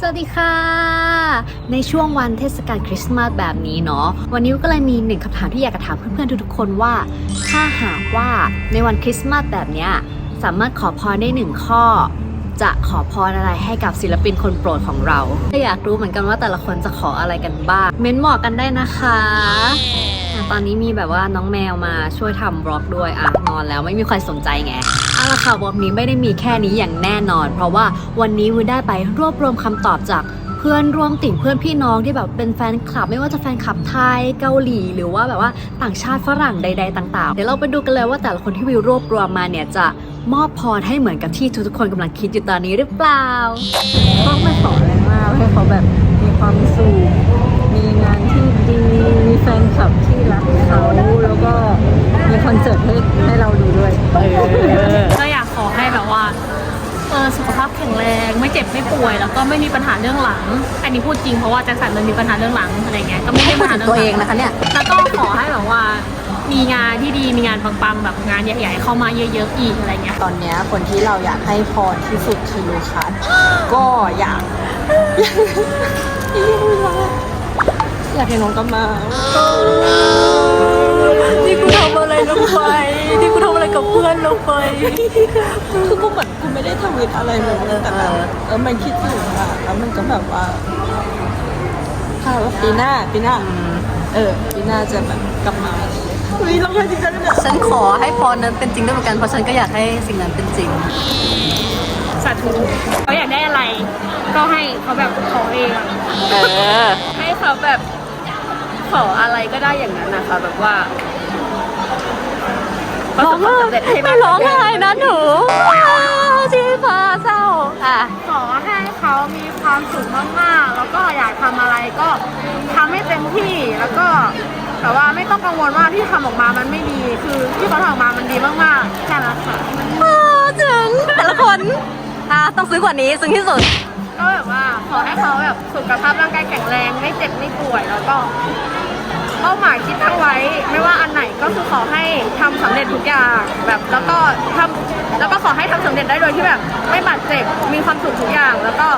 สวัสดีค่ะ ในช่วงวันเทศกาลคริสต์มาสแบบนี้เนาะวันนี้ก็เลยมีหนึ่งคำถามที่อยากจะถามเพื่อนๆทุกๆคนว่า ถ้าหากว่าในวันคริสต์มาสแบบเนี้ยสามารถขอพรได้หนึ่งข้อ จะขอพรอะไรให้กับศิลปินคนโปรดของเราก็อยากรู้เหมือนกันว่าแต่ละคนจะขออะไรกันบ้าง เม้นบอกกันได้นะคะอะตอนนี้มีแบบว่าน้องแมวมาช่วยทำบล็อกด้วยอะนอนแล้วไม่มีใครสนใจไง เอาละค่ะบล็อกนี้ไม่ได้มีแค่นี้อย่างแน่นอน เพราะว่าวันนี้วิวได้ไปรวบรวมคำตอบจากเพื่อนร่วมติ่งเพื่อนพี่น้องที่แบบเป็นแฟนคลับ ไม่ว่าจะแฟนคลับไทยเกาหลี หรือว่าแบบว่าต่างชาติฝรั่งใด ๆ ต่าง ๆ เดี๋ยวเราไปดูกันเลยว่าแต่ละคนที่วิวรวบรวมมาเนี่ยจะมอบพรให้เหมือนกับที่ทุกๆคนกำลังคิดอยู่ตอนนี้หรือเปล่าต้องไม่ขออะไรมากให้เขาแบบ ไม่มีปัญหาเรื่องหลัง อันนี้พูดจริงเพราะว่าแจ็คสันมันมีปัญหาเรื่องหลังอะไรเงี้ย ก็ไม่ได้พูปัดญหาถึงเรื่องตัวหเอลังนะคะเนี่ยแล้วก็ขอให้แบบว่า มีงานที่ดี มีงานปังๆ แบบงานใหญ่ ๆ เข้ามาเยอะๆ อีกอะไรเงี้ย ตอนเนี้ยคนที่เราอยากให้พรที่สุดคือลูคัส ก็อยากอยากให้น้องกลับมา นี่กูทำอะไรลงไป นี่กูทำอะไรกับเพื่อนลงไป คือกูเหมือนกูไม่ได้ทำอะไรเลยแต่แบบเออมันคิดถึงอะแล้วมันก็แบบว่าถ้าว่าปีหน้าปีหน้า เออปีหน้าจะแบบกลับมาอุ้ยร้องไห้จริงจังเลยฉันขอให้พรนั้นเป็นจริงด้วยเหมือนกัน เพราะฉันก็อยากให้สิ่งนั้นเป็นจริง สาธุเขาอยากได้อะไร ก็ให้เขาแบบขอเองอะเออ ให้เขาแบบ ขออะไรก็ได้อย่างนั้นนะคะแบบว่าประสบความสำเร็จให้ไม่มากร้องไห้นะหนูชีพาเศร้าอะ ขอให้เขามีความสุขมากๆ แล้วก็อยากทำอะไรก็ทำให้เต็มที่ แล้วก็แต่ว่าไม่ต้องกังวลว่าที่ทำออกมามันไม่ดี คือที่เขาทำออกมามันดีมากๆ แค่นั้นค่ะถึงแต่ละคนอะต้องซื้อกว่านี้ซึ้งที่สุด ก็แบบว่าขอให้เขาแบบสุขภาพร่างกายแข็งแรง ไม่เจ็บไม่ป่วย แล้วก็เป้าหมายที่ตั้งไว้ ไม่ว่าอันไหนก็คือขอให้ทำสำเร็จทุกอย่างแบบแล้วก็ทำแล้วก็ขอให้ทำสำเร็จได้โดยที่แบบ ไม่บาดเจ็บมีความสุขทุกอย่าง แล้วก็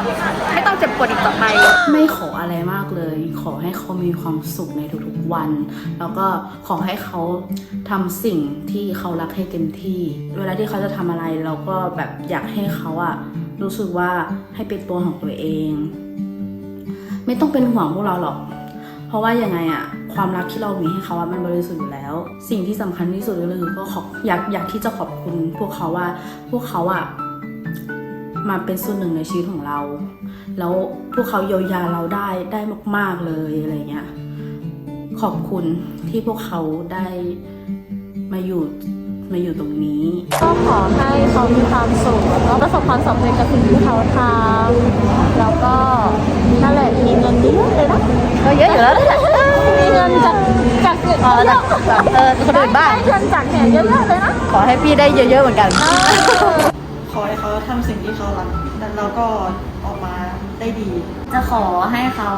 ไม่ต้องเจ็บปวดอีกต่อไป ไม่ขออะไรมากเลย ขอให้เขามีความสุขในทุกๆวัน แล้วก็ขอให้เขาทำสิ่งที่เขารักให้เต็มที่ เวลาที่เขาจะทำอะไรเราก็แบบอยากให้เขาอะรู้สึกว่าให้เป็นตัวของตัวเอง ไม่ต้องเป็นห่วงพวกเราหรอก เพราะว่ายังไงอะ ความรักที่เรามีให้เขาอะมันบริสุทธิ์อยู่แล้ว สิ่งที่สำคัญที่สุดก็คือก็ขออยากอยากที่จะขอบคุณ พวกเขาว่าพวกเขาอะมาเป็นส่วนหนึ่งในชีวิตของเรา แล้วพวกเขาเยียวยาเราได้ได้มาก ๆเลยอะไรเงี้ยขอบคุณที่พวกเขาได้มาอยู่มาอยู่ตรงนี้ ก็ขอให้เขามีความสุขแล้วก็ประสบความสำเร็จกับสิ่งที่เขาทำแล้วก็นั่นแหละมีเงินเยอะเลยนะก็เยอะอยู่แล้ว มีเงินจากจากเงินเออเยจากอะจากเออคนอื่นบ้างได้เงินจากเนี่ยเยอะๆเลยนะขอให้พี่ได้เยอะๆเหมือนกัน ขอให้เขาทำสิ่งที่เขารักแล้วก็ออกมาได้ดี จะขอให้เขา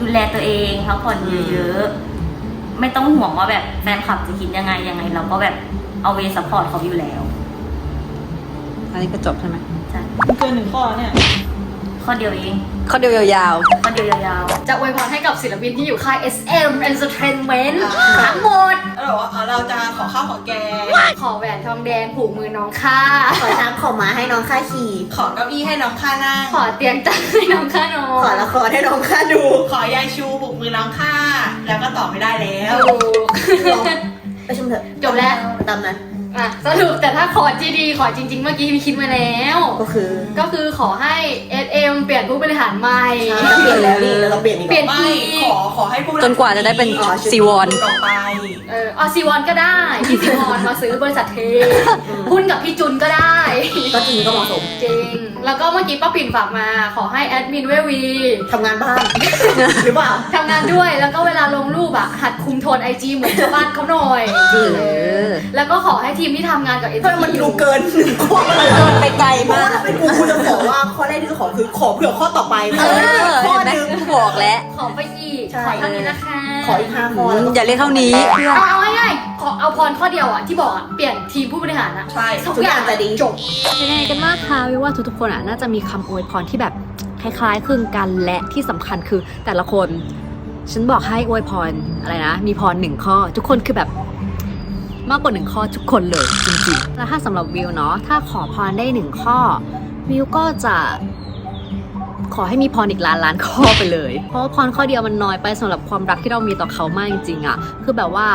ดูแลตัวเองพักผ่อนเยอะๆไม่ต้องห่วงว่าแบบแฟนคลับจะคิดยังไงยังไง เราก็แบบเอาเวซัพพอร์ตเขาอยู่แล้ว อันนี้ก็จบใช่ไหมใช่เกินหนึ่งข้อเนี่ย ข้อเดียวเอง ข้อเดียวยาวข้อเดียวยาวจะอวยพรให้กับศิลปินที่อยู่ค่าย SM Entertainment ทั้งหมดแล้วบอกว่าอ๋อเราจะขอข้าวขอแกงขอแหวนทองแดงผูกมือน้องค่า ขอช้างขอม้าให้น้องค่าขี่ ขอเก้าอี้ให้น้องข้านั่งขอเตียงจังให้น้องค่านอนขอละครให้น้องค่าดู ขอยายชูบุกมือน้องข้าแล้วก็ตอบไม่ได้แล้ว ถูก ไปชมเถอะจบแล้ว ตามนั้น อะสรุปแต่ถ้าขอจีดีขอจริง ๆ เมื่อกี้มีคิดมาแล้ว ก็คือก็คือขอให้ SM เปลี่ยนผู้บริหารใหม่ เปลี่ยนแล้วนี่เราเปลี่ยนอีกเปลี่ยนไม่ทีขอขอให้ผู้จนกว่าจะได้เป็นอ๋อชุดซีวอน ต่อไป เออเอาซีวอนก็ได้พี่ซีวอนมาซื้อบริษัทเทหุ้นกับพี่จุนก็ได้ ก็จริงก็เหมาะสมจริง แล้วก็เมื่อกี้ป้าปิ่นฝากมาขอให้แอดมินเววีทำงานบ้าน หรือเปล่า ทำงานด้วยแล้วก็เวลาลงรูปอะหัดคุมโทนไอจีเหมือนชาวบ้านเขาหน่อยจริง เออแล้วก็ขอให้ทีมที่ทำงานกับ n เฮ้ยมันดูเกินหนึ่งข้อเลยเกินไปไกลมาก ถ้าเป็นกูกูจะขอว่าข้อแรกที่จะขอคือขอเผื่อข้อต่อไปเออข้อเห็นไหมหนึ่งบอกแล้วขอไปอีกใช่ ขอเท่านี้นะคะขออีกห้าข้อแล้วก็อย่าเรียกเท่านี้เพื่อนเอาเอาง่ายๆขอเอาพรข้อเดียวอะที่บอกอะเปลี่ยนทีมผู้บริหารอะใช่ทุกอย่างจะดีจบ เป็นยังไงกันบ้างคะวิว่าทุกๆคนอะน่าจะมีคำอวยพรที่แบบคล้ายๆคลึงกันและที่สำคัญคือแต่ละคน ฉันบอกให้อวยพรอะไรนะ มีพรหนึ่งข้อ ทุกคนคือแบบ มากกว่าหนึ่งข้อทุกคนเลยจริงๆ แล้วถ้าสำหรับวิวเนาะถ้าขอพรได้หนึ่งข้อ วิวก็จะ ขอให้มีพรอีกล้านล้านข้อไปเลย เพราะว่าพรข้อเดียวมันน้อยไปสำหรับความรักที่เรามีต่อเขามากจริงๆอะคือแบบว่า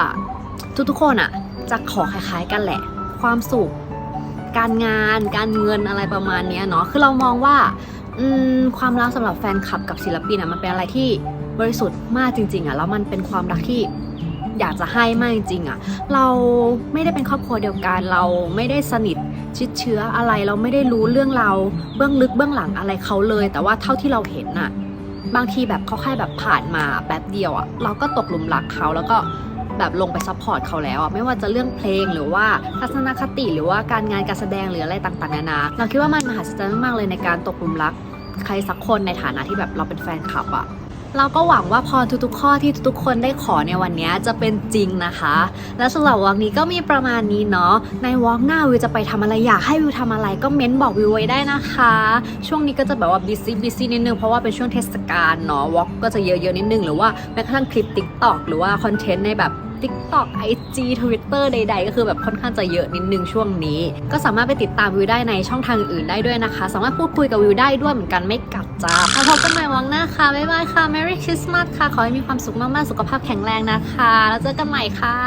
ทุกๆคนอะจะขอคล้ายๆกันแหละ ความสุข การงาน การเงินอะไรประมาณนี้เนาะคือเรามองว่าความรักสำหรับแฟนคลับกับศิลปินอะมันเป็นอะไรที่บริสุทธิ์มากจริง ๆอะแล้วมันเป็นความรักที่ อยากจะให้มากจริงๆอะเราไม่ได้เป็นครอบครัวเดียวกัน เราไม่ได้สนิทชิดเชื้ออะไร เราไม่ได้รู้เรื่องเราเบื้องลึกเบื้องหลังอะไรเขาเลย แต่ว่าเท่าที่เราเห็นน่ะ บางทีแบบเขาแค่แบบผ่านมาแป๊บเดียวอะเราก็ตกหลุมรักเขาแล้วก็แบบลงไปซัพพอร์ตเขาแล้วอะไม่ว่าจะเรื่องเพลงหรือว่าทัศนคติหรือว่าการงานการแสดงหรืออะไรต่างๆนานา เราคิดว่ามันมหัศจรรย์มากๆเลยในการตกหลุมรัก ใครสักคนในฐานะที่แบบเราเป็นแฟนคลับอะ เราก็หวังว่าพรทุกๆข้อที่ทุกๆคนได้ขอในวันนี้จะเป็นจริงนะคะ และสำหรับวอล์กนี้ก็มีประมาณนี้เนาะ ในวอล์กหน้าวิวจะไปทำอะไรอยากให้วิวทำอะไรก็เม้นบอกวิวไว้ได้นะคะ ช่วงนี้ก็จะแบบว่าบิซี่บิซี่นิดนึงเพราะว่าเป็นช่วงเทศกาลเนาะวอล์กก็จะเยอะๆนิดนึงหรือว่าแม้กระทั่งคลิปติ๊กต็อกหรือว่าคอนเทนต์ในแบบ TikTok IG Twitter ใด ๆ ก็คือแบบค่อนข้างจะเยอะนิดนึงช่วงนี้ ก็สามารถไปติดตามวิวได้ในช่องทางอื่นได้ด้วยนะคะ สามารถพูดคุยกับวิวได้ด้วยเหมือนกันไม่กัดจ้าแล้วพบกันใหม่วังหน้าค่ะ บ๊ายบายค่ะ Merry Christmas ค่ะ ขอให้มีความสุขมาก ๆ สุขภาพแข็งแรงนะคะ แล้วเจอกันใหม่ค่ะ